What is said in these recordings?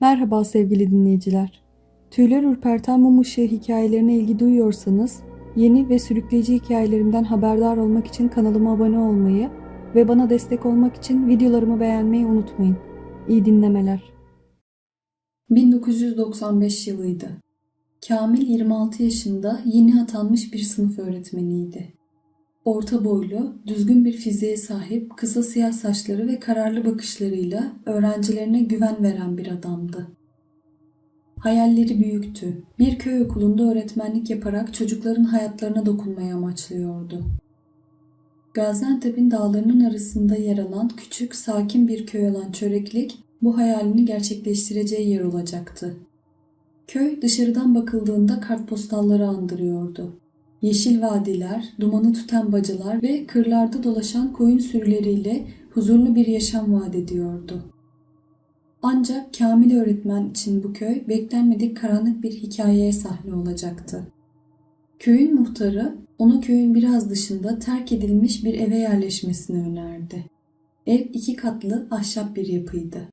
Merhaba sevgili dinleyiciler. Tüyler ürperten mum ışığı hikayelerine ilgi duyuyorsanız, yeni ve sürükleyici hikayelerimden haberdar olmak için kanalıma abone olmayı ve bana destek olmak için videolarımı beğenmeyi unutmayın. İyi dinlemeler. 1995 yılıydı. Kamil 26 yaşında yeni atanmış bir sınıf öğretmeniydi. Orta boylu, düzgün bir fiziğe sahip, kısa siyah saçları ve kararlı bakışlarıyla öğrencilerine güven veren bir adamdı. Hayalleri büyüktü. Bir köy okulunda öğretmenlik yaparak çocukların hayatlarına dokunmayı amaçlıyordu. Gaziantep'in dağlarının arasında yer alan küçük, sakin bir köy olan Çöreklik bu hayalini gerçekleştireceği yer olacaktı. Köy dışarıdan bakıldığında kartpostalları andırıyordu. Yeşil vadiler, dumanı tüten bacalar ve kırlarda dolaşan koyun sürüleriyle huzurlu bir yaşam vaat ediyordu. Ancak Kamil öğretmen için bu köy beklenmedik karanlık bir hikayeye sahne olacaktı. Köyün muhtarı ona köyün biraz dışında terk edilmiş bir eve yerleşmesini önerdi. Ev iki katlı ahşap bir yapıydı.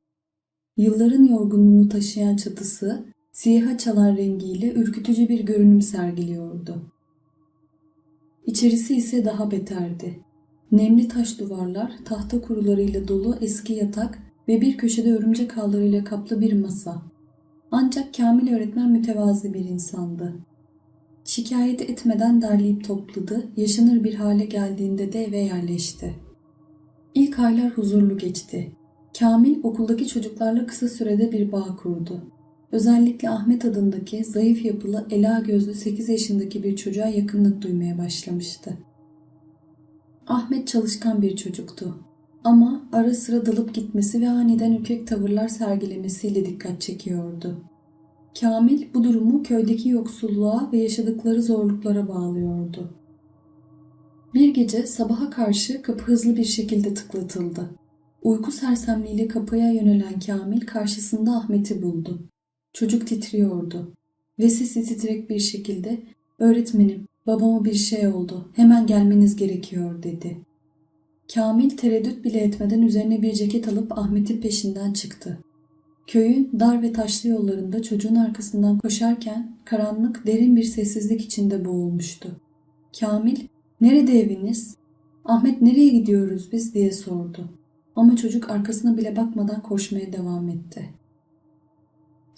Yılların yorgunluğunu taşıyan çatısı siyaha çalan rengiyle ürkütücü bir görünüm sergiliyordu. İçerisi ise daha beterdi. Nemli taş duvarlar, tahta kurularıyla dolu eski yatak ve bir köşede örümcek ağlarıyla kaplı bir masa. Ancak Kamil öğretmen mütevazi bir insandı. Şikayet etmeden derleyip topladı, yaşanır bir hale geldiğinde de eve yerleşti. İlk aylar huzurlu geçti. Kamil okuldaki çocuklarla kısa sürede bir bağ kurdu. Özellikle Ahmet adındaki zayıf yapılı ela gözlü 8 yaşındaki bir çocuğa yakınlık duymaya başlamıştı. Ahmet çalışkan bir çocuktu. Ama ara sıra dalıp gitmesi ve aniden ürkek tavırlar sergilemesiyle dikkat çekiyordu. Kamil bu durumu köydeki yoksulluğa ve yaşadıkları zorluklara bağlıyordu. Bir gece sabaha karşı kapı hızlı bir şekilde tıklatıldı. Uyku sersemliğiyle kapıya yönelen Kamil karşısında Ahmet'i buldu. Çocuk titriyordu ve sesi titrek bir şekilde ''Öğretmenim, babama bir şey oldu. Hemen gelmeniz gerekiyor.'' dedi. Kamil tereddüt bile etmeden üzerine bir ceket alıp Ahmet'in peşinden çıktı. Köyün dar ve taşlı yollarında çocuğun arkasından koşarken karanlık derin bir sessizlik içinde boğulmuştu. Kamil, ''Nerede eviniz? Ahmet nereye gidiyoruz biz?'' diye sordu. Ama çocuk arkasına bile bakmadan koşmaya devam etti.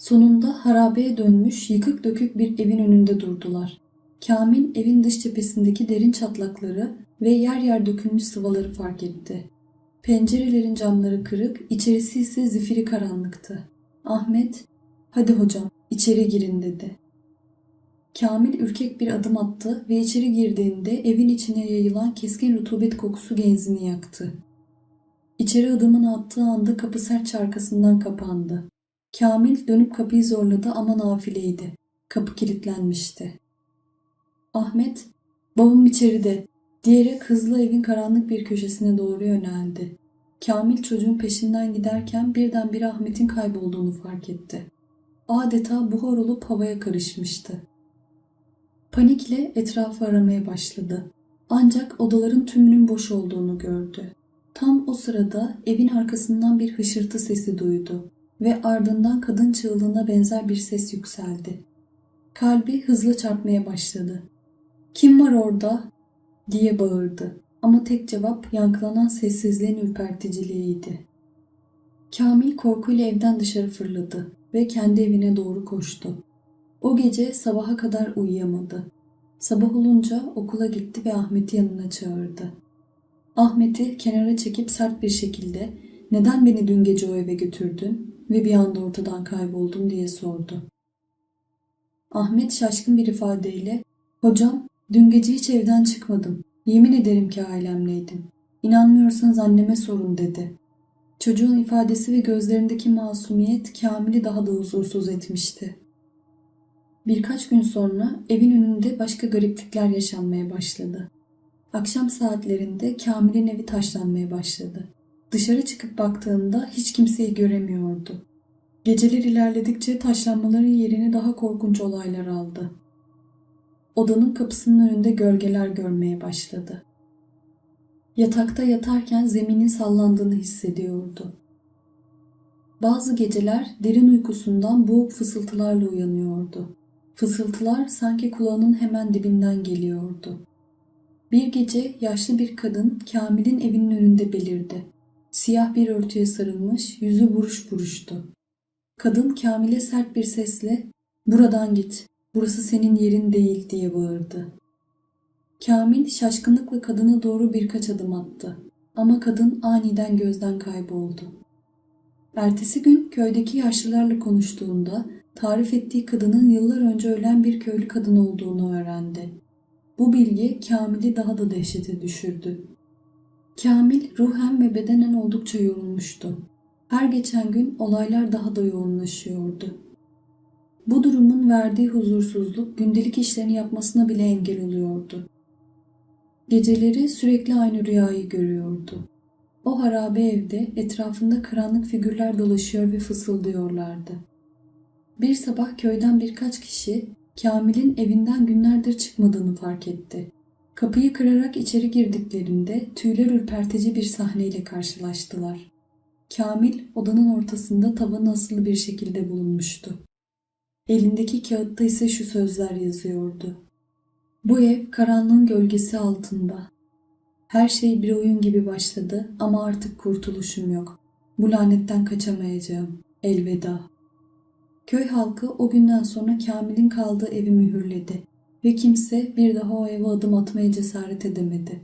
Sonunda harabeye dönmüş yıkık dökük bir evin önünde durdular. Kamil evin dış cephesindeki derin çatlakları ve yer yer dökülmüş sıvaları fark etti. Pencerelerin camları kırık, içerisi ise zifiri karanlıktı. Ahmet, hadi hocam içeri girin dedi. Kamil ürkek bir adım attı ve içeri girdiğinde evin içine yayılan keskin rutubet kokusu genzini yaktı. İçeri adımını attığı anda kapı sert arkasından kapandı. Kamil dönüp kapıyı zorladı ama nafileydi. Kapı kilitlenmişti. Ahmet, babam içeride diyerek hızlı evin karanlık bir köşesine doğru yöneldi. Kamil çocuğun peşinden giderken birdenbire Ahmet'in kaybolduğunu fark etti. Adeta buhar olup havaya karışmıştı. Panikle etrafı aramaya başladı. Ancak odaların tümünün boş olduğunu gördü. Tam o sırada evin arkasından bir hışırtı sesi duydu ve ardından kadın çığlığına benzer bir ses yükseldi. Kalbi hızlı çarpmaya başladı. Kim var orada? diye bağırdı ama tek cevap yankılanan sessizliğin ürperticiliğiydi. Kamil korkuyla evden dışarı fırladı ve kendi evine doğru koştu. O gece sabaha kadar uyuyamadı. Sabah olunca okula gitti ve Ahmet'i yanına çağırdı. Ahmet'i kenara çekip sert bir şekilde neden beni dün gece o eve götürdün ve bir anda ortadan kayboldun diye sordu. Ahmet şaşkın bir ifadeyle hocam dün gece hiç evden çıkmadım. Yemin ederim ki ailemleydim. İnanmıyorsanız anneme sorun dedi. Çocuğun ifadesi ve gözlerindeki masumiyet Kamil'i daha da huzursuz etmişti. Birkaç gün sonra evin önünde başka gariplikler yaşanmaya başladı. Akşam saatlerinde Kamil'in evi taşlanmaya başladı. Dışarı çıkıp baktığında hiç kimseyi göremiyordu. Geceler ilerledikçe taşlanmaların yerini daha korkunç olaylar aldı. Odanın kapısının önünde gölgeler görmeye başladı. Yatakta yatarken zeminin sallandığını hissediyordu. Bazı geceler derin uykusundan boğuk fısıltılarla uyanıyordu. Fısıltılar sanki kulağının hemen dibinden geliyordu. Bir gece yaşlı bir kadın Kamil'in evinin önünde belirdi. Siyah bir örtüye sarılmış, yüzü buruş buruştu. Kadın Kamil'e sert bir sesle ''Buradan git, burası senin yerin değil'' diye bağırdı. Kamil şaşkınlıkla kadına doğru birkaç adım attı. Ama kadın aniden gözden kayboldu. Ertesi gün köydeki yaşlılarla konuştuğunda tarif ettiği kadının yıllar önce ölen bir köylü kadın olduğunu öğrendi. Bu bilgi Kamil'i daha da dehşete düşürdü. Kamil ruhen ve bedenen oldukça yorulmuştu. Her geçen gün olaylar daha da yoğunlaşıyordu. Bu durumun verdiği huzursuzluk gündelik işlerini yapmasına bile engel oluyordu. Geceleri sürekli aynı rüyayı görüyordu. O harabe evde etrafında karanlık figürler dolaşıyor ve fısıldıyorlardı. Bir sabah köyden birkaç kişi Kamil'in evinden günlerdir çıkmadığını fark etti. Kapıyı kırarak içeri girdiklerinde tüyler ürpertici bir sahneyle karşılaştılar. Kamil odanın ortasında tavana asılı bir şekilde bulunmuştu. Elindeki kağıtta ise şu sözler yazıyordu. Bu ev karanlığın gölgesi altında. Her şey bir oyun gibi başladı ama artık kurtuluşum yok. Bu lanetten kaçamayacağım. Elveda. Köy halkı o günden sonra Kamil'in kaldığı evi mühürledi ve kimse bir daha o eve adım atmaya cesaret edemedi.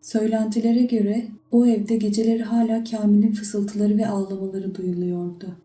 Söylentilere göre o evde geceleri hala Kamil'in fısıltıları ve ağlamaları duyuluyordu.